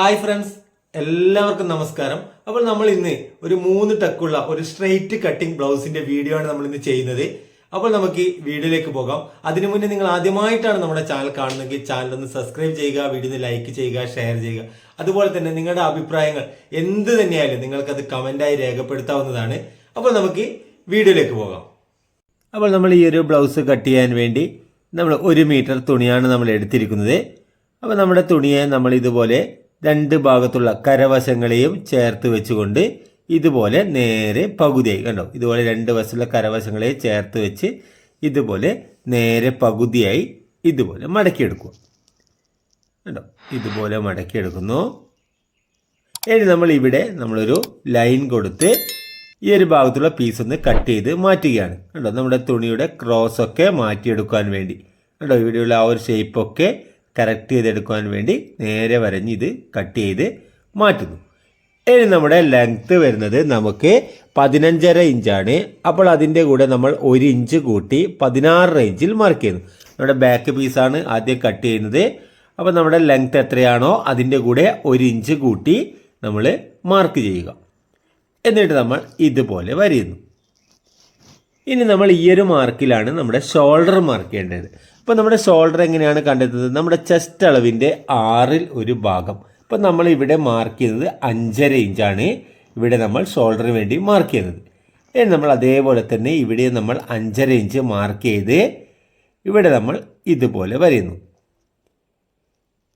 Hi friends എല്ലാവർക്കും നമസ്കാരം. അപ്പോൾ നമ്മൾ ഇന്ന് ഒരു മൂന്ന് ടക്കുള്ള ഒരു സ്ട്രെയിറ്റ് കട്ടിംഗ് ബ്ലൗസിന്റെ വീഡിയോ ആണ് നമ്മൾ ഇന്ന് ചെയ്യുന്നത്. അപ്പോൾ നമുക്ക് വീഡിയോയിലേക്ക് പോകാം. അതിനു മുന്നേ നിങ്ങൾ ആദ്യമായിട്ടാണ് നമ്മുടെ ചാനൽ കാണുന്നതെങ്കിൽ ചാനൽ ഒന്ന് സബ്സ്ക്രൈബ് ചെയ്യുക വീഡിയോ ഒന്ന് ലൈക്ക് ചെയ്യുക ഷെയർ ചെയ്യുക. അതുപോലെ തന്നെ നിങ്ങളുടെ അഭിപ്രായങ്ങൾ എന്ത് തന്നെയായാലും നിങ്ങൾക്കത് കമന്റായി രേഖപ്പെടുത്താവുന്നതാണ്. അപ്പോൾ നമുക്ക് വീഡിയോയിലേക്ക് പോകാം. അപ്പോൾ നമ്മൾ ഈ ഒരു ബ്ലൗസ് കട്ട് ചെയ്യാൻ വേണ്ടി നമ്മൾ ഒരു മീറ്റർ തുണിയാണ് നമ്മൾ എടുത്തിരിക്കുന്നത്. അപ്പോൾ നമ്മുടെ തുണിയെ നമ്മൾ ഇതുപോലെ രണ്ട് ഭാഗത്തുള്ള കരവശങ്ങളെയും ചേർത്ത് വെച്ചുകൊണ്ട് ഇതുപോലെ നേരെ പകുതിയായി. കണ്ടോ? ഇതുപോലെ രണ്ട് വശമുള്ള കരവശങ്ങളെ ചേർത്ത് വെച്ച് ഇതുപോലെ നേരെ പകുതിയായി ഇതുപോലെ മടക്കിയെടുക്കുക. കണ്ടോ? ഇതുപോലെ മടക്കിയെടുക്കുന്നു. ഇനി നമ്മൾ ഇവിടെ നമ്മളൊരു ലൈൻ കൊടുത്ത് ഈ ഒരു ഭാഗത്തുള്ള പീസ് ഒന്ന് കട്ട് ചെയ്ത് മാറ്റുകയാണ്. കണ്ടോ? നമ്മുടെ തുണിയുടെ ക്രോസ് ഒക്കെ മാറ്റിയെടുക്കാൻ വേണ്ടി. കണ്ടോ? ഇവിടെയുള്ള ആ ഒരു ഷേപ്പൊക്കെ കറക്റ്റ് ചെയ്തെടുക്കുവാൻ വേണ്ടി നേരെ വരഞ്ഞ് ഇത് കട്ട് ചെയ്ത് മാറ്റുന്നു. ഇനി നമ്മുടെ ലെങ്ത്ത് വരുന്നത് നമുക്ക് പതിനഞ്ചര ഇഞ്ചാണ് അപ്പോൾ അതിന്റെ കൂടെ നമ്മൾ ഒരു ഇഞ്ച് കൂട്ടി പതിനാറ് ഇഞ്ചിൽ മാർക്ക് ചെയ്യുന്നു. നമ്മുടെ ബാക്ക് പീസാണ് ആദ്യം കട്ട് ചെയ്യുന്നത്. അപ്പോൾ നമ്മുടെ ലെങ്ത്ത് എത്രയാണോ അതിന്റെ കൂടെ ഒരു ഇഞ്ച് കൂട്ടി നമ്മൾ മാർക്ക് ചെയ്യുക. എന്നിട്ട് നമ്മൾ ഇതുപോലെ വരയുന്നു. ഇനി നമ്മൾ ഈ ഒരു മാർക്കിലാണ് നമ്മുടെ ഷോൾഡർ മാർക്ക് ചെയ്യേണ്ടത്. അപ്പോൾ നമ്മുടെ ഷോൾഡർ എങ്ങനെയാണ് കണ്ടെത്തുന്നത്? നമ്മുടെ ചെസ്റ്റ് അളവിന്റെ ആറിൽ ഒരു ഭാഗം. അപ്പോൾ നമ്മൾ ഇവിടെ മാർക്ക് ചെയ്യുന്നത് അഞ്ചര ഇഞ്ചാണ് ഇവിടെ നമ്മൾ ഷോൾഡറിന് വേണ്ടി മാർക്ക് ചെയ്യുന്നത് ഇനി നമ്മൾ അതേപോലെ തന്നെ ഇവിടെ നമ്മൾ അഞ്ചര ഇഞ്ച് മാർക്ക് ചെയ്ത് ഇവിടെ നമ്മൾ ഇതുപോലെ വരയുന്നു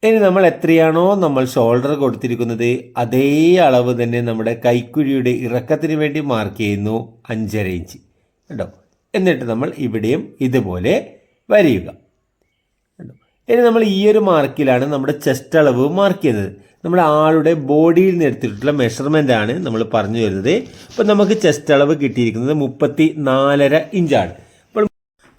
ഇനി നമ്മൾ എത്രയാണോ നമ്മൾ ഷോൾഡർ കൊടുത്തിരിക്കുന്നത് അതേ അളവ് തന്നെ നമ്മുടെ കൈക്കുഴിയുടെ ഇറക്കത്തിന് വേണ്ടി മാർക്ക് ചെയ്യുന്നു അഞ്ചര ഇഞ്ച് കേട്ടോ? എന്നിട്ട് നമ്മൾ ഇവിടെയും ഇതുപോലെ വരയുക ഇനി നമ്മൾ ഈ ഒരു മാർക്കിലാണ് നമ്മുടെ ചെസ്റ്റ് അളവ് മാർക്ക് ചെയ്യുന്നത്. നമ്മുടെ ആളുടെ ബോഡിയിൽ നിന്ന് എടുത്തിട്ടുള്ള മെഷർമെന്റ് ആണ് നമ്മൾ പറഞ്ഞു വരുന്നത് അപ്പോൾ നമുക്ക് ചെസ്റ്റ് അളവ് കിട്ടിയിരിക്കുന്നത് മുപ്പത്തി നാലര ഇഞ്ചാണ് അപ്പോൾ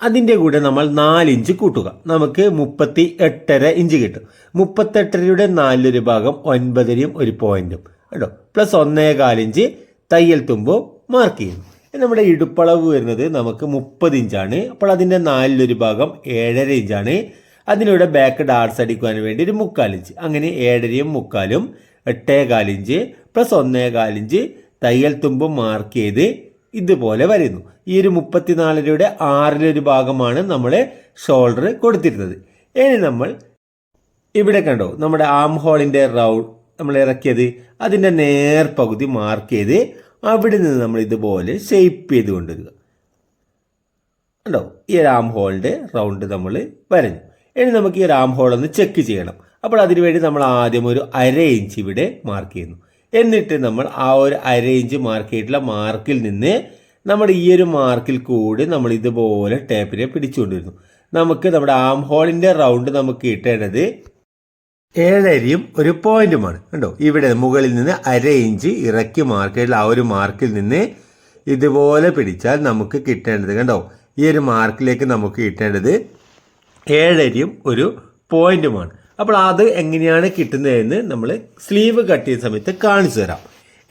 അതിന്റെ കൂടെ നമ്മൾ നാല് ഇഞ്ച് കൂട്ടുക. നമുക്ക് മുപ്പത്തി എട്ടര ഇഞ്ച് കിട്ടും. മുപ്പത്തെട്ടരയുടെ നാലൊരു ഭാഗം ഒൻപതരയും ഒരു പോയിന്റും കേട്ടോ? പ്ലസ് ഒന്നേകാൽ ഇഞ്ച് തയ്യൽ തുമ്പോ മാർക്ക് ചെയ്യുന്നു. നമ്മുടെ ഇടുപ്പളവ് വരുന്നത് നമുക്ക് മുപ്പത് ഇഞ്ചാണ്. അപ്പോൾ അതിന്റെ നാലിലൊരു ഭാഗം ഏഴര ഇഞ്ചാണ്. അതിലൂടെ ബാക്ക് ഡാർസ് അടിക്കുവാൻ വേണ്ടി ഒരു മുക്കാൽ ഇഞ്ച്. അങ്ങനെ ഏഴരയും മുക്കാലും എട്ടേകാൽ ഇഞ്ച് പ്ലസ് ഒന്നേകാൽ ഇഞ്ച് തയ്യൽ തുമ്പും മാർക്ക് ചെയ്ത് ഇതുപോലെ വരുന്നു. ഈ ഒരു മുപ്പത്തിനാലരയുടെ ആറിലൊരു ഭാഗമാണ് നമ്മൾ ഷോൾഡർ കൊടുത്തിരുന്നത്. ഇനി നമ്മൾ ഇവിടെ കണ്ടോ നമ്മുടെ ആം ഹോളിന്റെ റൗണ്ട് നമ്മൾ ഇറക്കിയത്. അതിന്റെ നേർപകുതി മാർക്ക് ചെയ്ത് അവിടെ നിന്ന് നമ്മൾ ഇതുപോലെ ഷേപ്പ് ചെയ്ത് കൊണ്ടുവരിക കണ്ടോ? ഈ റാം ഹോളിന്റെ റൗണ്ട് നമ്മൾ വരഞ്ഞു. ഇനി നമുക്ക് ഈ റാം ഹോൾ ഒന്ന് ചെക്ക് ചെയ്യണം. അപ്പോൾ അതിനുവേണ്ടി നമ്മൾ ആദ്യം ഒരു അര ഇഞ്ച് ഇവിടെ മാർക്ക് ചെയ്യുന്നു. എന്നിട്ട് നമ്മൾ ആ ഒരു അര ഇഞ്ച് മാർക്ക് ചെയ്തിട്ടുള്ള മാർക്കിൽ നിന്ന് നമ്മൾ ഈ ഒരു മാർക്കിൽ കൂടി നമ്മൾ ഇതുപോലെ ടേപ്പിനെ പിടിച്ചുകൊണ്ടിരുന്നു. നമുക്ക് നമ്മുടെ ആം ഹോളിന്റെ റൗണ്ട് നമുക്ക് കിട്ടേണ്ടത് ഏഴരയും ഒരു പോയിന്റുമാണ്. കണ്ടോ? ഇവിടെ മുകളിൽ നിന്ന് അര ഇഞ്ച് ഇറക്കി മാർക്കിൽ ആ ഒരു മാർക്കിൽ നിന്ന് ഇതുപോലെ പിടിച്ചാൽ നമുക്ക് കിട്ടേണ്ടത് കണ്ടോ? ഈ ഒരു മാർക്കിലേക്ക് നമുക്ക് കിട്ടേണ്ടത് ഏഴരയും ഒരു പോയിന്റുമാണ്. അപ്പോൾ അത് എങ്ങനെയാണ് കിട്ടുന്നതെന്ന് നമ്മൾ സ്ലീവ് കട്ട് ചെയ്യുന്ന സമയത്ത് കാണിച്ചു തരാം.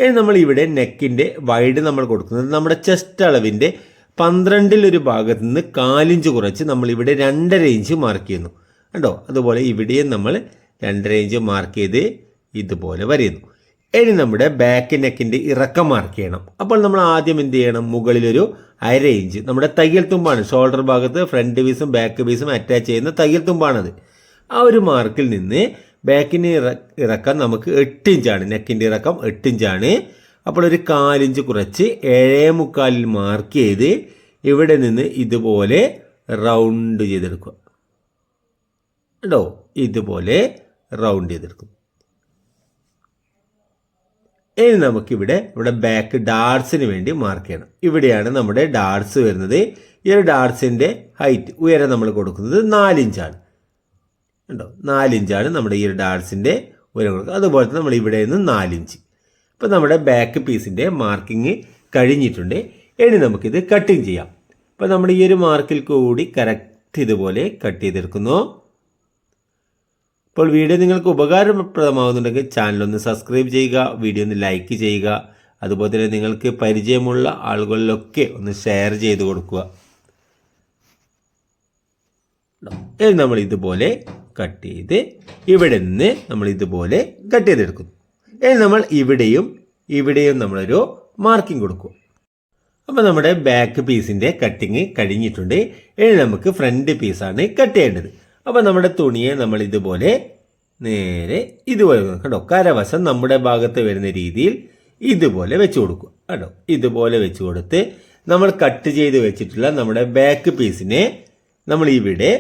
ഇനി നമ്മൾ ഇവിടെ നെക്കിന്റെ വൈഡ് നമ്മൾ കൊടുക്കുന്നത് നമ്മുടെ ചെസ്റ്റ് അളവിന്റെ പന്ത്രണ്ടിൽ ഒരു ഭാഗത്ത് നിന്ന് കാലിഞ്ച് കുറച്ച് നമ്മൾ ഇവിടെ രണ്ടര ഇഞ്ച് മാർക്ക് ചെയ്യുന്നു. കണ്ടോ? അതുപോലെ ഇവിടെയും നമ്മൾ രണ്ടര ഇഞ്ച് മാർക്ക് ചെയ്ത് ഇതുപോലെ വരയുന്നു ഇനി നമ്മുടെ ബാക്ക് നെക്കിന്റെ ഇറക്കം മാർക്ക് ചെയ്യണം. അപ്പോൾ നമ്മൾ ആദ്യം എന്ത് ചെയ്യണം? മുകളിലൊരു അര ഇഞ്ച് നമ്മുടെ തയ്യൽ തുമ്പാണ്. ഷോൾഡർ ഭാഗത്ത് ഫ്രണ്ട് പീസും ബാക്ക് പീസും അറ്റാച്ച് ചെയ്യുന്ന തയ്യൽ തുമ്പാണത്. ആ ഒരു മാർക്കിൽ നിന്ന് ബാക്കിന് ഇറ ഇറക്കം നമുക്ക് എട്ട് ഇഞ്ചാണ് നെക്കിന്റെ ഇറക്കം എട്ട് ഇഞ്ചാണ് അപ്പോൾ ഒരു കാലിഞ്ച് കുറച്ച് ഏഴേ മുക്കാലിൽ മാർക്ക് ചെയ്ത് ഇവിടെ നിന്ന് ഇതുപോലെ റൗണ്ട് ചെയ്തെടുക്കുക. കേട്ടോ? ഇതുപോലെ റൗണ്ട് ചെയ്തെടുക്കും. ഇനി നമുക്കിവിടെ ഇവിടെ ബാക്ക് ഡാർട്സിന് വേണ്ടി മാർക്ക് ചെയ്യണം. ഇവിടെയാണ് നമ്മുടെ ഡാർട്സ് വരുന്നത്. ഈ ഒരു ഡാർട്സിന്റെ ഹൈറ്റ് ഉയരം നമ്മൾ കൊടുക്കുന്നത് നാലിഞ്ചാണ് ഉണ്ടോ നാലിഞ്ചാണ് നമ്മുടെ ഈ ഒരു ഡാർട്സിന്റെ ഉയരം കൊടുക്കുക അതുപോലെ തന്നെ നമ്മൾ ഇവിടെ നിന്ന് നാലിഞ്ച് അപ്പോൾ നമ്മുടെ ബാക്ക് പീസിന്റെ മാർക്കിങ് കഴിഞ്ഞിട്ടുണ്ട്. ഇനി നമുക്കിത് കട്ടിങ് ചെയ്യാം. അപ്പോൾ നമ്മുടെ ഈ ഒരു മാർക്കിൽ കൂടി കറക്റ്റ് ഇതുപോലെ കട്ട് ചെയ്തെടുക്കുന്നു. അപ്പോൾ വീഡിയോ നിങ്ങൾക്ക് ഉപകാരപ്രദമാകുന്നുണ്ടെങ്കിൽ ചാനൽ ഒന്ന് സബ്സ്ക്രൈബ് ചെയ്യുക വീഡിയോ ഒന്ന് ലൈക്ക് ചെയ്യുക. അതുപോലെ തന്നെ നിങ്ങൾക്ക് പരിചയമുള്ള ആളുകളിലൊക്കെ ഒന്ന് ഷെയർ ചെയ്ത് കൊടുക്കുക. നമ്മൾ ഇതുപോലെ കട്ട് ചെയ്ത് ഇവിടെ നിന്ന് നമ്മൾ ഇതുപോലെ കട്ട് ചെയ്തെടുക്കുന്നു. ഇനി നമ്മൾ ഇവിടെയും ഇവിടെയും നമ്മളൊരു മാർക്കിംഗ് കൊടുക്കും. അപ്പോൾ നമ്മുടെ ബാക്ക് പീസിന്റെ കട്ടിങ് കഴിഞ്ഞിട്ടുണ്ട്. ഇനി നമുക്ക് ഫ്രണ്ട് പീസാണ് കട്ട് ചെയ്യേണ്ടത്. അപ്പോൾ നമ്മുടെ തുണിയെ നമ്മൾ ഇതുപോലെ നേരെ ഇതുപോലെ കണ്ടോ? കരവശം നമ്മുടെ ഭാഗത്ത് വരുന്ന രീതിയിൽ ഇതുപോലെ വെച്ച് കൊടുക്കുക കേട്ടോ ഇതുപോലെ വെച്ച് കൊടുത്ത് നമ്മൾ കട്ട് ചെയ്ത് വെച്ചിട്ടുള്ള നമ്മുടെ ബാക്ക് പീസിനെ നമ്മൾ ഇവിടെ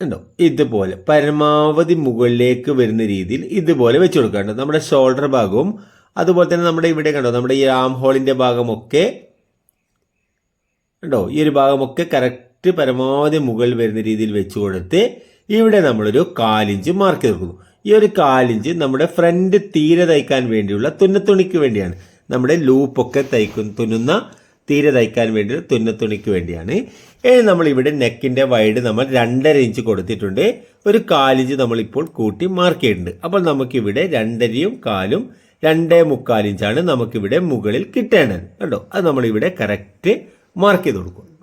ഉണ്ടോ ഇതുപോലെ പരമാവധി മുകളിലേക്ക് വരുന്ന രീതിയിൽ ഇതുപോലെ വെച്ച് കേട്ടോ നമ്മുടെ ഷോൾഡർ ഭാഗവും അതുപോലെ തന്നെ നമ്മുടെ ഇവിടെ കണ്ടോ? നമ്മുടെ ഈ ആം ഹോളിന്റെ ഭാഗമൊക്കെ ഉണ്ടോ ഈ ഒരു ഭാഗമൊക്കെ കറക്റ്റ് പരമാവധി മുകൾ വരുന്ന രീതിയിൽ വെച്ച് കൊടുത്ത് ഇവിടെ നമ്മളൊരു കാലിഞ്ച് മാർക്ക് തീർക്കുന്നു ഈ ഒരു കാലിഞ്ച് നമ്മുടെ ഫ്രണ്ട് തീരെ തയ്ക്കാൻ വേണ്ടിയുള്ള തുന്നത്തുണിക്ക് വേണ്ടിയാണ്. നമ്മുടെ ലൂപ്പൊക്കെ തയ്ക്കുന്ന തുന്നുന്ന തീരെ തയ്ക്കാൻ വേണ്ടി തുന്നത്തുണിക്ക് വേണ്ടിയാണ്. ഇനി നമ്മൾ ഇവിടെ നെക്കിന്റെ വൈഡ് നമ്മൾ രണ്ടര ഇഞ്ച് കൊടുത്തിട്ടുണ്ട്. ഒരു കാലിഞ്ച് നമ്മളിപ്പോൾ കൂട്ടി മാർക്ക് ചെയ്തിട്ടുണ്ട്. അപ്പോൾ നമുക്കിവിടെ രണ്ടരയും കാലും രണ്ടേ മുക്കാലിഞ്ചാണ് നമുക്കിവിടെ മുകളിൽ കിട്ടേണ്ടത്. കേട്ടോ അത് നമ്മളിവിടെ കറക്റ്റ് മാർക്ക് ചെയ്ത് കൊടുക്കും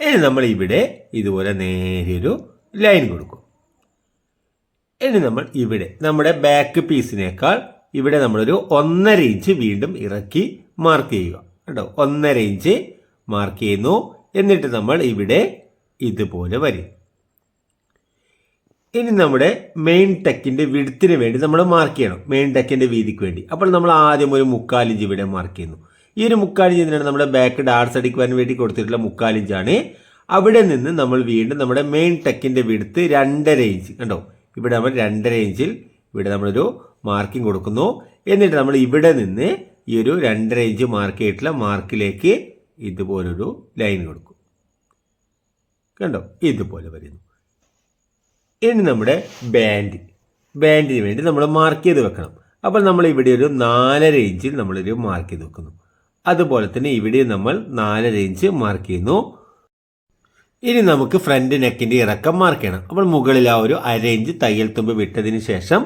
ഇനി നമ്മൾ ഇവിടെ ഇതുപോലെ നേരെയൊരു ലൈൻ കൊടുക്കും. ഇനി നമ്മൾ ഇവിടെ നമ്മുടെ ബാക്ക് പീസിനേക്കാൾ ഇവിടെ നമ്മളൊരു ഒന്നര ഇഞ്ച് വീണ്ടും ഇറക്കി മാർക്ക് ചെയ്യുക. കേട്ടോ? ഒന്നര ഇഞ്ച് മാർക്ക് ചെയ്യുന്നു. എന്നിട്ട് നമ്മൾ ഇവിടെ ഇതുപോലെ വരും. ഇനി നമ്മുടെ മെയിൻ ടെക്കിന്റെ വിടുത്തിന് വേണ്ടി നമ്മൾ മാർക്ക് ചെയ്യണം. മെയിൻ ടെക്കിന്റെ വീതിക്ക് വേണ്ടി. അപ്പോൾ നമ്മൾ ആദ്യം ഒരു മുക്കാലിഞ്ച് ഇവിടെ മാർക്ക് ചെയ്യുന്നു. ഈ ഒരു മുക്കാലിഞ്ച് എന്തിനാണ് നമ്മുടെ ബാക്ക് ഡാർസ് അടിക്കുവാൻ വേണ്ടി കൊടുത്തിട്ടുള്ള മുക്കാലിഞ്ചാണ് അവിടെ നിന്ന് നമ്മൾ വീണ്ടും നമ്മുടെ മെയിൻ ടെക്കിന്റെ വിടുത്ത് രണ്ടര ഇഞ്ച് കണ്ടോ? ഇവിടെ നമ്മൾ രണ്ടര ഇഞ്ചിൽ ഇവിടെ നമ്മളൊരു മാർക്കിംഗ് കൊടുക്കുന്നു. എന്നിട്ട് നമ്മൾ ഇവിടെ നിന്ന് ഈ ഒരു രണ്ടര ഇഞ്ച് മാർക്ക് ചെയ്തിട്ടുള്ള മാർക്കിലേക്ക് ഇതുപോലൊരു ലൈൻ കൊടുക്കും. കണ്ടോ? ഇതുപോലെ വരുന്നു. ഇനി നമ്മുടെ ബാൻഡ് ബാൻഡിന് വേണ്ടി നമ്മൾ മാർക്ക് ചെയ്ത് വെക്കണം. അപ്പോൾ നമ്മൾ ഇവിടെ ഒരു നാലര ഇഞ്ചിൽ നമ്മളൊരു മാർക്ക് ചെയ്ത് വെക്കുന്നു. അതുപോലെ തന്നെ ഇവിടെ നമ്മൾ നാലര ഇഞ്ച് മാർക്ക് ചെയ്യുന്നു. ഇനി നമുക്ക് ഫ്രണ്ട് നെക്കിന്റെ ഇറക്കം മാർക്ക് ചെയ്യണം. അപ്പോൾ മുകളിൽ ആ ഒരു അര ഇഞ്ച് തയ്യൽ തുമ്പ് വിട്ടതിന് ശേഷം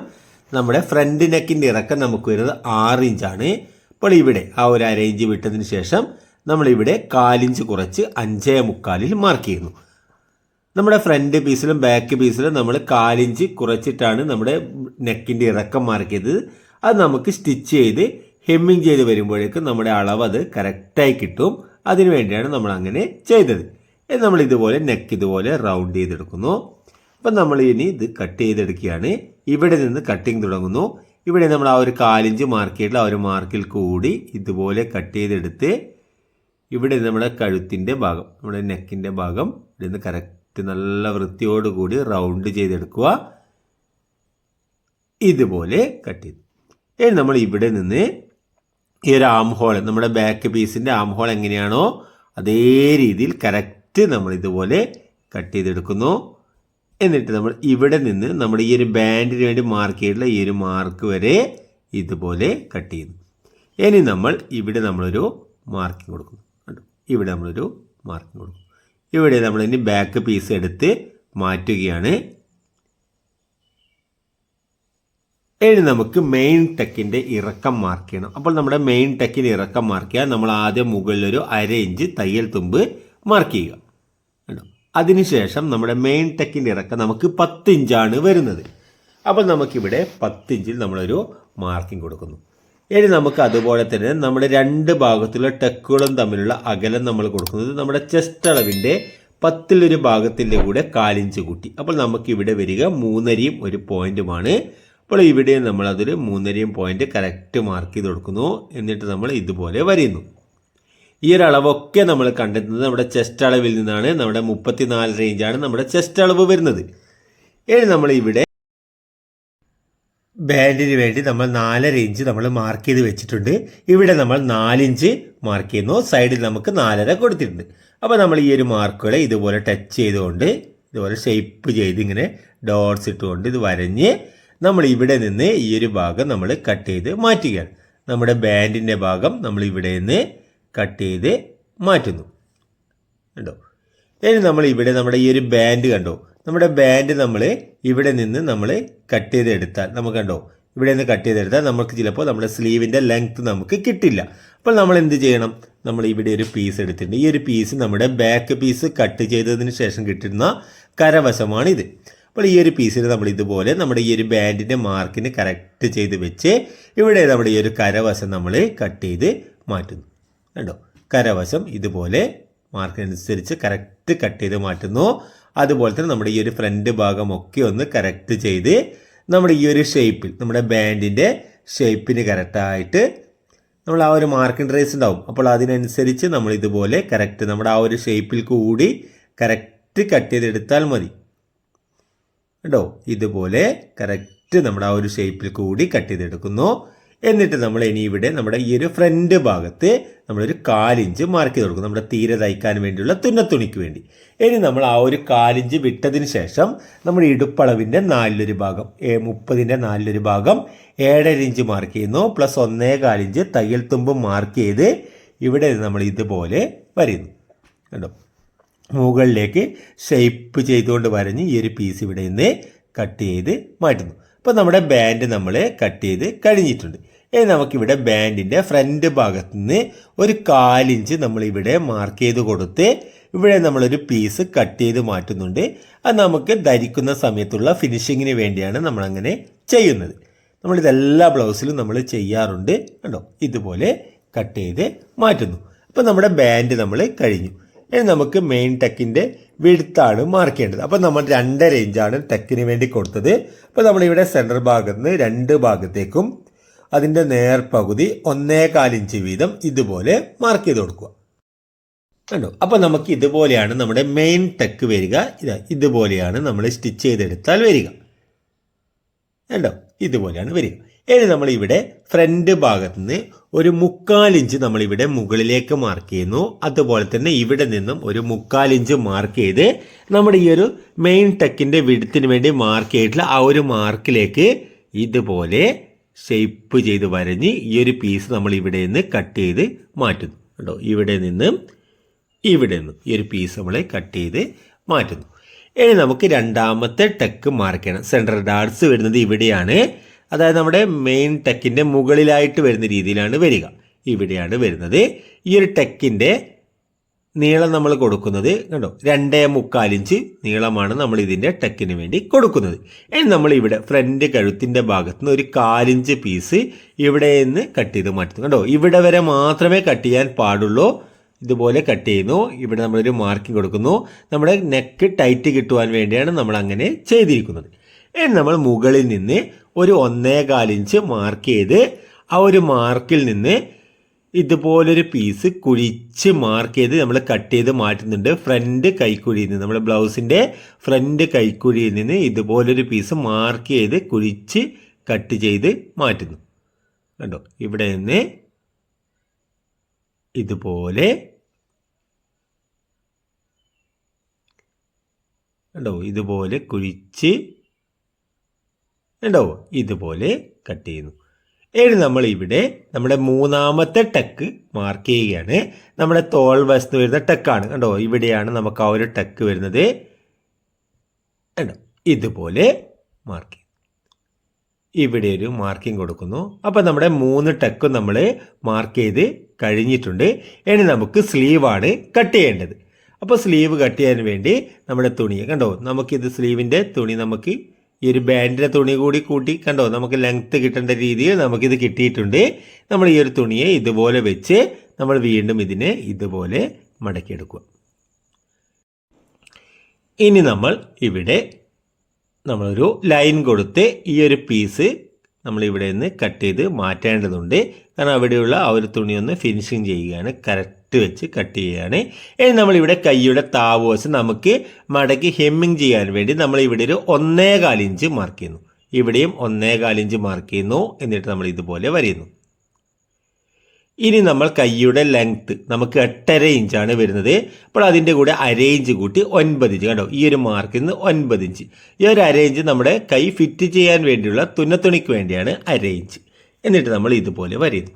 നമ്മുടെ ഫ്രണ്ട് നെക്കിന്റെ ഇറക്കം നമുക്ക് വരുന്നത് ആറ് ഇഞ്ചാണ് അപ്പോൾ ഇവിടെ ആ ഒരു അര ഇഞ്ച് വിട്ടതിന് ശേഷം നമ്മളിവിടെ കാലിഞ്ച് കുറച്ച് അഞ്ചേ മുക്കാലിൽ മാർക്ക് ചെയ്യുന്നു. നമ്മുടെ ഫ്രണ്ട് പീസിലും ബാക്ക് പീസിലും നമ്മൾ കാലിഞ്ച് കുറച്ചിട്ടാണ് നമ്മുടെ നെക്കിന്റെ ഇറക്കം മാർക്ക് ചെയ്തത്. അത് നമുക്ക് സ്റ്റിച്ച് ചെയ്ത് ഹെമ്മിങ് ചെയ്ത് വരുമ്പോഴേക്കും നമ്മുടെ അളവ് അത് കറക്റ്റായി കിട്ടും. അതിനു വേണ്ടിയാണ് നമ്മൾ അങ്ങനെ ചെയ്തത്. നമ്മൾ ഇതുപോലെ നെക്ക് ഇതുപോലെ റൗണ്ട് ചെയ്തെടുക്കുന്നു. അപ്പം നമ്മൾ ഇനി ഇത് കട്ട് ചെയ്തെടുക്കുകയാണ്. ഇവിടെ നിന്ന് കട്ടിങ് തുടങ്ങുന്നു. ഇവിടെ നമ്മൾ ആ ഒരു കാലിഞ്ച് മാർക്ക് ആ ഒരു മാർക്കിൽ കൂടി ഇതുപോലെ കട്ട് ചെയ്തെടുത്ത് ഇവിടെ നമ്മുടെ കഴുത്തിന്റെ ഭാഗം നമ്മുടെ നെക്കിന്റെ ഭാഗം ഇവിടെ നിന്ന് കറക്റ്റ് നല്ല വൃത്തിയോടുകൂടി റൗണ്ട് ചെയ്തെടുക്കുക. ഇതുപോലെ കട്ട് ചെയ്തു. ഇനി നമ്മൾ ഇവിടെ നിന്ന് ഈ ഒരു ആം ഹോൾ നമ്മുടെ ബാക്ക് പീസിന്റെ ആം ഹോൾ എങ്ങനെയാണോ അതേ രീതിയിൽ കറക്റ്റ് നമ്മൾ ഇതുപോലെ കട്ട് ചെയ്തെടുക്കുന്നു. എന്നിട്ട് നമ്മൾ ഇവിടെ നിന്ന് നമ്മുടെ ഈ ഒരു ബാൻഡിന് വേണ്ടി മാർക്ക് ചെയ്തിട്ടുള്ള ഈ ഒരു മാർക്ക് വരെ ഇതുപോലെ കട്ട് ചെയ്യുന്നു. ഇനി നമ്മൾ ഇവിടെ നമ്മളൊരു മാർക്കിംഗ് കൊടുക്കുന്നു. കണ്ടോ? ഇവിടെ നമ്മളൊരു മാർക്കിംഗ് കൊടുക്കും ഇവിടെ നമ്മൾ ഇനി ബാക്ക് പീസ് എടുത്ത് മാറ്റുകയാണ് ഇനി നമുക്ക് മെയിൻ ടെക്കിന്റെ ഇറക്കം മാർക്ക് ചെയ്യണം. അപ്പോൾ നമ്മുടെ മെയിൻ ടെക്കിന്റെ ഇറക്കം മാർക്ക് ചെയ്യാൻ നമ്മൾ ആദ്യം മുകളിലൊരു അര ഇഞ്ച് തയ്യൽ തുമ്പ് മാർക്ക് ചെയ്യുക. കേട്ടോ അതിനുശേഷം നമ്മുടെ മെയിൻ ടെക്കിന്റെ ഇറക്കം നമുക്ക് പത്ത് ഇഞ്ചാണ് വരുന്നത്. അപ്പോൾ നമുക്കിവിടെ പത്ത് ഇഞ്ചിൽ നമ്മളൊരു മാർക്കിംഗ് കൊടുക്കുന്നു. ഇനി നമുക്ക് അതുപോലെ തന്നെ നമ്മുടെ രണ്ട് ഭാഗത്തുള്ള ടെക്കുകളും തമ്മിലുള്ള അകലം നമ്മൾ കൊടുക്കുന്നത് നമ്മുടെ ചെസ്റ്റ് അളവിന്റെ പത്തിലൊരു ഭാഗത്തിന്റെ കൂടെ കാലിഞ്ച് കൂട്ടി. അപ്പോൾ നമുക്ക് ഇവിടെ വരിക മൂന്നരയും ഒരു പോയിന്റുമാണ് അപ്പോൾ ഇവിടെ നമ്മൾ അതൊരു മൂന്നരയും പോയിന്റ് കറക്റ്റ് മാർക്ക് ചെയ്ത് കൊടുക്കുന്നു എന്നിട്ട് നമ്മൾ ഇതുപോലെ വരയുന്നു ഈ ഒരു അളവൊക്കെ നമ്മൾ കണ്ടെത്തുന്നത് നമ്മുടെ ചെസ്റ്റ് അളവിൽ നിന്നാണ്. നമ്മുടെ മുപ്പത്തിനാല് റേഞ്ചാണ് നമ്മുടെ ചെസ്റ്റ് അളവ് വരുന്നത്. ഇനി നമ്മൾ ഇവിടെ ബാൻഡിന് വേണ്ടി നമ്മൾ നാലര ഇഞ്ച് നമ്മൾ മാർക്ക് ചെയ്ത് വെച്ചിട്ടുണ്ട്. ഇവിടെ നമ്മൾ നാലിഞ്ച് മാർക്ക് ചെയ്യുന്നു. സൈഡിൽ നമുക്ക് നാലര കൊടുത്തിട്ടുണ്ട്. അപ്പോൾ നമ്മൾ ഈ ഒരു മാർക്കുകളെ ഇതുപോലെ ടച്ച് ചെയ്തുകൊണ്ട് ഇതുപോലെ ഷേപ്പ് ചെയ്ത് ഇങ്ങനെ ഡോട്ട്സ് ഇട്ടുകൊണ്ട് ഇത് വരഞ്ഞ് നമ്മൾ ഇവിടെ നിന്ന് ഈ ഒരു ഭാഗം നമ്മൾ കട്ട് ചെയ്ത് മാറ്റുകയാണ്. നമ്മുടെ ബാൻഡിന്റെ ഭാഗം നമ്മൾ ഇവിടെ നിന്ന് കട്ട് ചെയ്ത് മാറ്റുന്നു. കണ്ടോ? ഇനി നമ്മൾ ഇവിടെ നമ്മുടെ ഈ ഒരു ബാൻഡ് കണ്ടോ? നമ്മുടെ ബാൻഡ് നമ്മൾ ഇവിടെ നിന്ന് നമ്മൾ കട്ട് ചെയ്ത് എടുത്താൽ നമുക്ക് കണ്ടോ? ഇവിടെ നിന്ന് കട്ട് ചെയ്തെടുത്താൽ നമുക്ക് ചിലപ്പോൾ നമ്മുടെ സ്ലീവിന്റെ ലെങ്ത് നമുക്ക് കിട്ടില്ല. അപ്പോൾ നമ്മൾ എന്ത് ചെയ്യണം? നമ്മൾ ഇവിടെ ഒരു പീസ് എടുത്തിട്ടുണ്ട്. ഈ ഒരു പീസ് നമ്മുടെ ബാക്ക് പീസ് കട്ട് ചെയ്തതിന് ശേഷം കിട്ടുന്ന കരവശമാണിത്. അപ്പോൾ ഈ ഒരു പീസിന് നമ്മൾ ഇതുപോലെ നമ്മുടെ ഈ ഒരു ബാൻഡിന്റെ മാർക്കിന് കറക്റ്റ് ചെയ്ത് വെച്ച് ഇവിടെ നമ്മുടെ ഈ ഒരു കരവശം നമ്മൾ കട്ട് ചെയ്ത് മാറ്റുന്നു. കണ്ടോ? കരവശം ഇതുപോലെ മാർക്കിനനുസരിച്ച് കറക്റ്റ് കട്ട് ചെയ്ത് മാറ്റുന്നു. അതുപോലെ തന്നെ നമ്മുടെ ഈ ഒരു ഫ്രണ്ട് ഭാഗമൊക്കെ ഒന്ന് കറക്റ്റ് ചെയ്ത് നമ്മുടെ ഈ ഒരു ഷേപ്പിൽ നമ്മുടെ ബാൻഡിന്റെ ഷേപ്പിന് കറക്റ്റായിട്ട് നമ്മൾ ആ ഒരു മാർക്കിംഗ് ട്രേസ് ഉണ്ടാവും. അപ്പോൾ അതിനനുസരിച്ച് നമ്മൾ ഇതുപോലെ കറക്റ്റ് നമ്മുടെ ആ ഒരു ഷേപ്പിൽ കൂടി കറക്റ്റ് കട്ട് ചെയ്തെടുത്താൽ മതി. കേട്ടോ ഇതുപോലെ കറക്റ്റ് നമ്മുടെ ആ ഒരു ഷേപ്പിൽ കൂടി കട്ട് ചെയ്തെടുക്കുന്നു. എന്നിട്ട് നമ്മൾ ഇനി ഇവിടെ നമ്മുടെ ഈ ഒരു ഫ്രണ്ട് ഭാഗത്ത് നമ്മളൊരു കാലിഞ്ച് മാർക്ക് ചെയ്ത് കൊടുക്കും നമ്മുടെ തീരെ തയ്ക്കാൻ വേണ്ടിയുള്ള തുന്നത്തുണിക്ക് വേണ്ടി. ഇനി നമ്മൾ ആ ഒരു കാലിഞ്ച് വിട്ടതിന് ശേഷം നമ്മുടെ ഇടുപ്പളവിന്റെ നാലിലൊരു ഭാഗം മുപ്പതിന്റെ നാലിലൊരു ഭാഗം ഏഴര ഇഞ്ച് മാർക്ക് ചെയ്യുന്നു. പ്ലസ് ഒന്നേ കാലിഞ്ച് തയ്യൽ തുമ്പ് മാർക്ക് ചെയ്ത് ഇവിടെ നമ്മൾ ഇതുപോലെ വരുന്നു കണ്ടോ? മുകളിലേക്ക് ഷേപ്പ് ചെയ്തുകൊണ്ട് വരഞ്ഞ് ഈ ഒരു പീസ് ഇവിടെ നിന്ന് കട്ട് ചെയ്ത് മാറ്റുന്നു. അപ്പോൾ നമ്മുടെ ബാൻഡ് നമ്മൾ കട്ട് ചെയ്ത് കഴിഞ്ഞിട്ടുണ്ട്. ഇനി നമുക്കിവിടെ ബാൻഡിന്റെ ഫ്രണ്ട് ഭാഗത്ത് നിന്ന് ഒരു കാലിഞ്ച് നമ്മളിവിടെ മാർക്ക് ചെയ്ത് കൊടുത്ത് ഇവിടെ നമ്മളൊരു പീസ് കട്ട് ചെയ്ത് മാറ്റുന്നുണ്ട്. അത് നമുക്ക് ധരിക്കുന്ന സമയത്തുള്ള ഫിനിഷിങ്ങിന് വേണ്ടിയാണ് നമ്മളങ്ങനെ ചെയ്യുന്നത്. നമ്മളിതെല്ലാ ബ്ലൗസിലും നമ്മൾ ചെയ്യാറുണ്ട്. കണ്ടോ? ഇതുപോലെ കട്ട് ചെയ്ത് മാറ്റുന്നു. അപ്പോൾ നമ്മുടെ ബാൻഡ് നമ്മൾ കഴിഞ്ഞു. ഇനി നമുക്ക് മെയിൻ ടെക്കിന്റെ വിടുത്താണ് മാർക്ക് ചെയ്യേണ്ടത്. അപ്പോൾ നമ്മൾ രണ്ടര ഇഞ്ചാണ് ടെക്കിന് വേണ്ടി കൊടുത്തത്. അപ്പോൾ നമ്മളിവിടെ സെന്റർ ഭാഗത്ത് നിന്ന് രണ്ട് ഭാഗത്തേക്കും അതിന്റെ നേർപകുതി ഒന്നേകാൽ ഇഞ്ച് വീതം ഇതുപോലെ മാർക്ക് ചെയ്ത് കൊടുക്കുക. കണ്ടോ? അപ്പോൾ നമുക്ക് ഇതുപോലെയാണ് നമ്മുടെ മെയിൻ ടെക്ക് വരിക. ഇതാ ഇതുപോലെയാണ് നമ്മൾ സ്റ്റിച്ച് ചെയ്തെടുത്താൽ വരിക. കണ്ടോ? ഇതുപോലെയാണ് വരിക. ഇനി നമ്മൾ ഇവിടെ ഫ്രണ്ട് ഭാഗത്ത് നിന്ന് ഒരു മുക്കാൽ ഇഞ്ച് നമ്മളിവിടെ മുകളിലേക്ക് മാർക്ക് ചെയ്യുന്നു. അതുപോലെ തന്നെ ഇവിടെ നിന്നും ഒരു മുക്കാൽ ഇഞ്ച് മാർക്ക് ചെയ്ത് നമ്മുടെ ഈ ഒരു മെയിൻ ടെക്കിന്റെ വിടുത്തിന് വേണ്ടി മാർക്ക് ചെയ്തിട്ടുള്ള ആ ഒരു മാർക്കിലേക്ക് ഇതുപോലെ ഷേപ്പ് ചെയ്ത് വരഞ്ഞ് ഈ ഒരു പീസ് നമ്മൾ ഇവിടെ നിന്ന് കട്ട് ചെയ്ത് മാറ്റുന്നു. കേട്ടോ ഇവിടെ നിന്ന് ഇവിടെ നിന്നും ഈ ഒരു പീസ് നമ്മൾ കട്ട് ചെയ്ത് മാറ്റുന്നു. ഇനി നമുക്ക് രണ്ടാമത്തെ ടെക്ക് മാർക്ക് ചെയ്യണം. സെൻട്രൽ ഡാർട്സ് വരുന്നത് ഇവിടെയാണ്. അതായത് നമ്മുടെ മെയിൻ ടെക്കിന്റെ മുകളിലായിട്ട് വരുന്ന രീതിയിലാണ് വരിക. ഇവിടെയാണ് വരുന്നത്. ഈ ഒരു ടെക്കിന്റെ നീളം നമ്മൾ കൊടുക്കുന്നത് കണ്ടോ? രണ്ടേ മുക്കാലിഞ്ച് നീളമാണ് നമ്മൾ ഇതിന്റെ ടെക്കിന് വേണ്ടി കൊടുക്കുന്നത്. ഇനി നമ്മൾ ഇവിടെ ഫ്രണ്ട് കഴുത്തിന്റെ ഭാഗത്ത് നിന്ന് ഒരു കാലിഞ്ച് പീസ് ഇവിടെ നിന്ന് കട്ട് ചെയ്ത് മാറ്റുന്നു. കണ്ടോ? ഇവിടെ വരെ മാത്രമേ കട്ട് ചെയ്യാൻ പാടുള്ളൂ. ഇതുപോലെ കട്ട് ചെയ്യുന്നു. ഇവിടെ നമ്മളൊരു മാർക്കിംഗ് കൊടുക്കുന്നു. നമ്മുടെ നെക്ക് ടൈറ്റ് കിട്ടുവാൻ വേണ്ടിയാണ് നമ്മൾ അങ്ങനെ ചെയ്തിരിക്കുന്നത്. ഇനി നമ്മൾ മുകളിൽ നിന്ന് ഒരു ഒന്നേകാൽ ഇഞ്ച് മാർക്ക് ചെയ്ത് ആ ഒരു മാർക്കിൽ നിന്ന് ഇതുപോലൊരു പീസ് കുഴിച്ച് മാർക്ക് ചെയ്ത് നമ്മൾ കട്ട് ചെയ്ത് മാറ്റുന്നുണ്ട്. ഫ്രണ്ട് കൈക്കുഴിയിൽ നിന്ന് നമ്മുടെ ബ്ലൗസിന്റെ ഫ്രണ്ട് കൈക്കുഴിയിൽ നിന്ന് ഇതുപോലൊരു പീസ് മാർക്ക് ചെയ്ത് കുഴിച്ച് കട്ട് ചെയ്ത് മാറ്റുന്നു. കണ്ടോ? ഇവിടെ നിന്ന് ഇതുപോലെ കണ്ടോ? ഇതുപോലെ കുഴിച്ച് കണ്ടോ? ഇതുപോലെ കട്ട് ചെയ്യുന്നു. ഇനി നമ്മൾ ഇവിടെ നമ്മുടെ മൂന്നാമത്തെ ടെക്ക് മാർക്ക് ചെയ്യുകയാണ്. നമ്മുടെ തോൾ വശത്ത് വരുന്ന ടെക്കാണ് കണ്ടോ? ഇവിടെയാണ് നമുക്ക് ആ ഒരു ടെക്ക് വരുന്നത്. കണ്ടോ? ഇതുപോലെ മാർക്ക് ഇവിടെ ഒരു മാർക്കിംഗ് കൊടുക്കുന്നു. അപ്പോൾ നമ്മുടെ മൂന്ന് ടെക്കും നമ്മൾ മാർക്ക് ചെയ്ത് കഴിഞ്ഞിട്ടുണ്ട്. ഇനി നമുക്ക് സ്ലീവാണ് കട്ട് ചെയ്യേണ്ടത്. അപ്പോൾ സ്ലീവ് കട്ട് ചെയ്യാൻ വേണ്ടി നമ്മുടെ തുണി കണ്ടോ? നമുക്കിത് സ്ലീവിന്റെ തുണി നമുക്ക് ഈ ഒരു ബാൻഡിന്റെ തുണി കൂടി കൂട്ടി കണ്ടോ? നമുക്ക് ലെങ്ത്ത് കിട്ടേണ്ട രീതിയിൽ നമുക്കിത് കിട്ടിയിട്ടുണ്ട്. നമ്മൾ ഈ ഒരു തുണിയെ ഇതുപോലെ വെച്ച് നമ്മൾ വീണ്ടും ഇതിനെ ഇതുപോലെ മടക്കിയെടുക്കുക. ഇനി നമ്മൾ ഇവിടെ നമ്മളൊരു ലൈൻ കൊടുത്ത് ഈ ഒരു പീസ് നമ്മൾ ഇവിടെ നിന്ന് കട്ട് ചെയ്ത് മാറ്റേണ്ടതുണ്ട്. കാരണം അവിടെയുള്ള ആ ഒരു തുണി ഒന്ന് ഫിനിഷിങ് ചെയ്യുകയാണ് കറക്റ്റ് വെച്ച് കട്ട് ചെയ്യുകയാണ് ഇനി നമ്മളിവിടെ കൈയുടെ താവോസ് നമുക്ക് മടക്കി ഹെമ്മിങ് ചെയ്യാൻ വേണ്ടി നമ്മൾ ഇവിടെ ഒരു ഒന്നേകാൽ ഇഞ്ച് മാർക്ക് ചെയ്യുന്നു. ഇവിടെയും ഒന്നേകാൽ ഇഞ്ച് മാർക്ക് ചെയ്യുന്നു. എന്നിട്ട് നമ്മൾ ഇതുപോലെ വരയുന്നു. ഇനി നമ്മൾ കൈയുടെ ലെങ്ത്ത് നമുക്ക് എട്ടര ഇഞ്ചാണ് വരുന്നത്. അപ്പോൾ അതിന്റെ കൂടെ അര ഇഞ്ച് കൂട്ടി ഒൻപത് ഇഞ്ച്. കണ്ടോ? ഈ ഒരു മാർക്കിൽ നിന്ന് ഒൻപത് ഇഞ്ച്. ഈ ഒരു അര ഇഞ്ച് നമ്മുടെ കൈ ഫിറ്റ് ചെയ്യാൻ വേണ്ടിയുള്ള തുന്നത്തുണിക്ക് വേണ്ടിയാണ് അര ഇഞ്ച്. എന്നിട്ട് നമ്മൾ ഇതുപോലെ വരയുന്നു.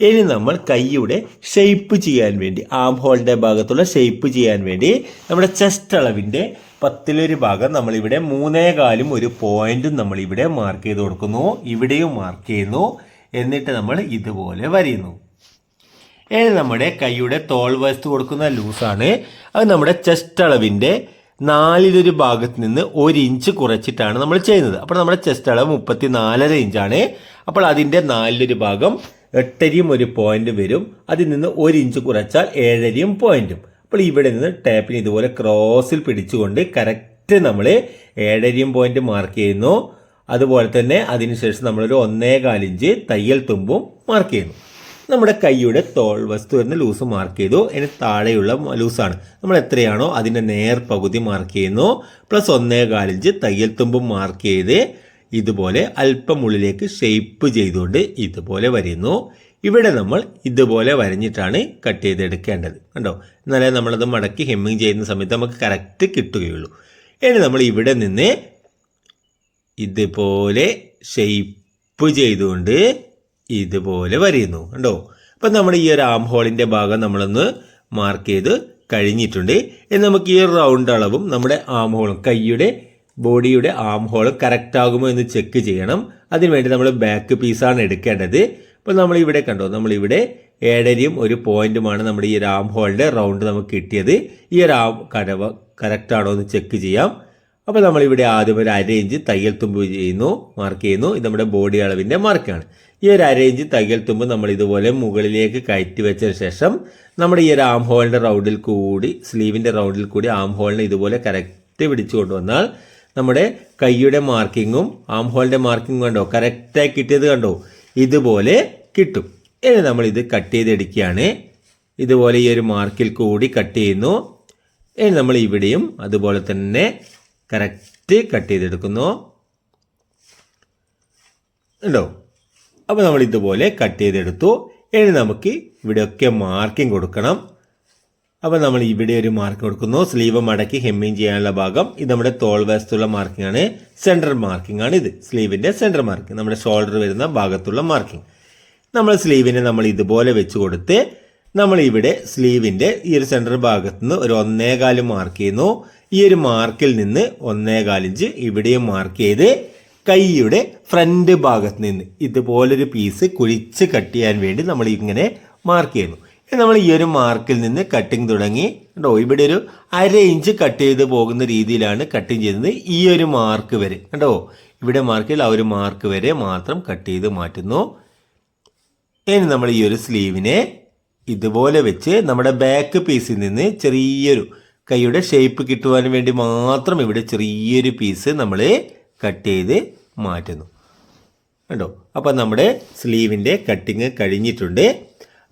ഇനി നമ്മൾ കൈയുടെ ഷേപ്പ് ചെയ്യാൻ വേണ്ടി ആം ഹോളിന്റെ ഭാഗത്തുള്ള ഷേപ്പ് ചെയ്യാൻ വേണ്ടി നമ്മുടെ ചെസ്റ്റ് അളവിന്റെ പത്തിലൊരു ഭാഗം നമ്മളിവിടെ മൂന്നേ കാലും ഒരു പോയിന്റും നമ്മളിവിടെ മാർക്ക് ചെയ്ത് കൊടുക്കുന്നു. ഇവിടെയും മാർക്ക് ചെയ്യുന്നു. എന്നിട്ട് നമ്മൾ ഇതുപോലെ വരയുന്നു. ഇനി നമ്മുടെ കൈയുടെ തോൾ വശത്ത് കൊടുക്കുന്ന ലൂസാണ് അത് നമ്മുടെ ചെസ്റ്റ് അളവിന്റെ നാലിലൊരു ഭാഗത്ത് നിന്ന് ഒരു ഇഞ്ച് കുറച്ചിട്ടാണ് നമ്മൾ ചെയ്യുന്നത്. അപ്പോൾ നമ്മുടെ ചെസ്റ്റ് അളവ് മുപ്പത്തി നാലര ഇഞ്ചാണ് അപ്പോൾ അതിന്റെ നാലിലൊരു ഭാഗം എട്ടരയും ഒരു പോയിന്റ് വരും. അതിൽ നിന്ന് ഒരു ഇഞ്ച് കുറച്ചാൽ ഏഴരയും പോയിന്റും അപ്പോൾ ഇവിടെ നിന്ന് ടാപ്പിന് ഇതുപോലെ ക്രോസിൽ പിടിച്ചുകൊണ്ട് കറക്റ്റ് നമ്മൾ ഏഴരയും പോയിന്റ് മാർക്ക് ചെയ്യുന്നു. അതുപോലെ തന്നെ അതിനുശേഷം നമ്മളൊരു ഒന്നേ കാലിഞ്ച് തയ്യൽ തുമ്പും മാർക്ക് ചെയ്യുന്നു. നമ്മുടെ കൈയുടെ തോൾ വസ്തു എന്ന ലൂസ് മാർക്ക് ചെയ്തു. അതിന് താഴെയുള്ള ലൂസാണ് നമ്മൾ എത്രയാണോ അതിന്റെ നേർ പകുതി മാർക്ക് ചെയ്യുന്നു. പ്ലസ് ഒന്നേ കാലിഞ്ച് തയ്യൽ തുമ്പും മാർക്ക് ചെയ്ത് ഇതുപോലെ അല്പം ഉള്ളിലേക്ക് ഷേപ്പ് ചെയ്തുകൊണ്ട് ഇതുപോലെ വരുന്നു. ഇവിടെ നമ്മൾ ഇതുപോലെ വരഞ്ഞിട്ടാണ് കട്ട് ചെയ്തെടുക്കേണ്ടത്. കണ്ടോ? എന്നാലേ നമ്മളത് മടക്കി ഹെമ്മിങ് ചെയ്യുന്ന സമയത്ത് നമുക്ക് കറക്റ്റ് കിട്ടുകയുള്ളൂ. ഇനി നമ്മൾ ഇവിടെ നിന്ന് ഇതുപോലെ ഷെയ്പ്പ് ചെയ്തുകൊണ്ട് ഇതുപോലെ വരയുന്നു കണ്ടോ? അപ്പം നമ്മൾ ഈ ഒരു ആം ഹോളിന്റെ ഭാഗം നമ്മളൊന്ന് മാർക്ക് ചെയ്ത് കഴിഞ്ഞിട്ടുണ്ട്. ഇനി നമുക്ക് ഈ റൗണ്ട് അളവും നമ്മുടെ ആം ഹോളും കൈയുടെ ബോഡിയുടെ ആം ഹോൾ കറക്റ്റ് ആകുമോ എന്ന് ചെക്ക് ചെയ്യണം. അതിനുവേണ്ടി നമ്മൾ ബാക്ക് പീസാണ് എടുക്കേണ്ടത്. ഇപ്പോൾ നമ്മൾ ഇവിടെ കണ്ടോ നമ്മളിവിടെ ഏഴരയും ഒരു പോയിന്റുമാണ് നമ്മുടെ ഈ റാം ഹോളിന്റെ റൗണ്ട് നമുക്ക് കിട്ടിയത്. ഈ ഒരു ആം കടവ കറക്റ്റ് ആണോ എന്ന് ചെക്ക് ചെയ്യാം. അപ്പോൾ നമ്മളിവിടെ ആദ്യം ഒരു അര ഇഞ്ച് തയ്യൽ തുമ്പ് ചെയ്യുന്നു മാർക്ക് ചെയ്യുന്നു. ഇത് നമ്മുടെ ബോഡി അളവിന്റെ മാർക്കാണ് ഈ ഒരു അര ഇഞ്ച് തയ്യൽ തുമ്പ് നമ്മൾ ഇതുപോലെ മുകളിലേക്ക് കയറ്റി വെച്ചതിന് ശേഷം നമ്മുടെ ഈ ഒരു ആം ഹോളിന്റെ റൗണ്ടിൽ കൂടി സ്ലീവിന്റെ റൗണ്ടിൽ കൂടി ആം ഹോളിനെ ഇതുപോലെ കറക്റ്റ് പിടിച്ചു കൊണ്ടുവന്നാൽ നമ്മുടെ കൈയുടെ മാർക്കിങ്ങും ആം ഹോളിന്റെ മാർക്കിങ്ങും കണ്ടോ? കറക്റ്റായി കിട്ടിയത് കണ്ടോ? ഇതുപോലെ കിട്ടും. ഇനി നമ്മൾ ഇത് കട്ട് ചെയ്തെടുക്കുകയാണ്. ഇതുപോലെ ഈ ഒരു മാർക്കിൽ കൂടി കട്ട് ചെയ്യുന്നു. ഇനി നമ്മൾ ഇവിടെയും അതുപോലെ തന്നെ കറക്റ്റ് കട്ട് ചെയ്തെടുക്കുന്നു. ഉണ്ടോ അപ്പോൾ നമ്മൾ ഇതുപോലെ കട്ട് ചെയ്തെടുത്തു. ഇനി നമുക്ക് ഇവിടെയൊക്കെ മാർക്കിംഗ് കൊടുക്കണം. അപ്പോൾ നമ്മൾ ഇവിടെ ഒരു മാർക്ക് കൊടുക്കുന്നു. സ്ലീവ് മടക്കി ഹെമ്മിങ് ചെയ്യാനുള്ള ഭാഗം. ഇത് നമ്മുടെ തോൾ വശത്തുള്ള മാർക്കിംഗ് ആണ്. സെന്റർ മാർക്കിംഗ് ആണ് ഇത്. സ്ലീവിന്റെ സെന്റർ മാർക്കിംഗ് നമ്മുടെ ഷോൾഡർ വരുന്ന ഭാഗത്തുള്ള മാർക്കിംഗ് നമ്മൾ സ്ലീവിനെ നമ്മൾ ഇതുപോലെ വെച്ച് കൊടുത്ത് നമ്മൾ ഇവിടെ സ്ലീവിന്റെ ഈ ഒരു സെന്റർ ഭാഗത്ത് നിന്ന് ഒരു ഒന്നേകാൽ മാർക്ക് ചെയ്യുന്നു. ഈ ഒരു മാർക്കിൽ നിന്ന് ഒന്നേകാലിഞ്ച് ഇവിടെയും മാർക്ക് ചെയ്ത് കൈയുടെ ഫ്രണ്ട് ഭാഗത്ത് നിന്ന് ഇതുപോലൊരു പീസ് കുഴിച്ച് കട്ട് ചെയ്യാൻ വേണ്ടി നമ്മൾ ഇങ്ങനെ മാർക്ക് ചെയ്യുന്നു. നമ്മൾ ഈ ഒരു മാർക്കിൽ നിന്ന് കട്ടിങ് തുടങ്ങി. കേട്ടോ ഇവിടെ ഒരു അര ഇഞ്ച് കട്ട് ചെയ്ത് പോകുന്ന രീതിയിലാണ് കട്ടിങ് ചെയ്യുന്നത് ഈ ഒരു മാർക്ക് വരെ. കേട്ടോ ഇവിടെ മാർക്കിൽ ആ ഒരു മാർക്ക് വരെ മാത്രം കട്ട് ചെയ്ത് മാറ്റുന്നു. ഇനി നമ്മൾ ഈ ഒരു സ്ലീവിനെ ഇതുപോലെ വെച്ച് നമ്മുടെ ബാക്ക് പീസിൽ നിന്ന് ചെറിയൊരു കൈയുടെ ഷേപ്പ് കിട്ടുവാൻ വേണ്ടി മാത്രം ഇവിടെ ചെറിയൊരു പീസ് നമ്മൾ കട്ട് ചെയ്ത് മാറ്റുന്നു. കേട്ടോ അപ്പം നമ്മുടെ സ്ലീവിന്റെ കട്ടിങ് കഴിഞ്ഞിട്ടുണ്ട്.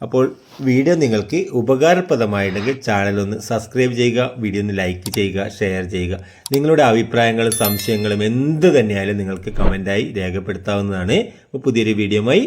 അപ്പോൾ വീഡിയോ നിങ്ങൾക്ക് ഉപകാരപ്രദമായിട്ടുണ്ടെങ്കിൽ ചാനൽ ഒന്ന് സബ്സ്ക്രൈബ് ചെയ്യുക വീഡിയോ ഒന്ന് ലൈക്ക് ചെയ്യുക ഷെയർ ചെയ്യുക. നിങ്ങളുടെ അഭിപ്രായങ്ങളും സംശയങ്ങളും എന്ത് തന്നെയായാലും നിങ്ങൾക്ക് കമന്റായി രേഖപ്പെടുത്താവുന്നതാണ്. അപ്പോൾ പുതിയൊരു വീഡിയോയുമായി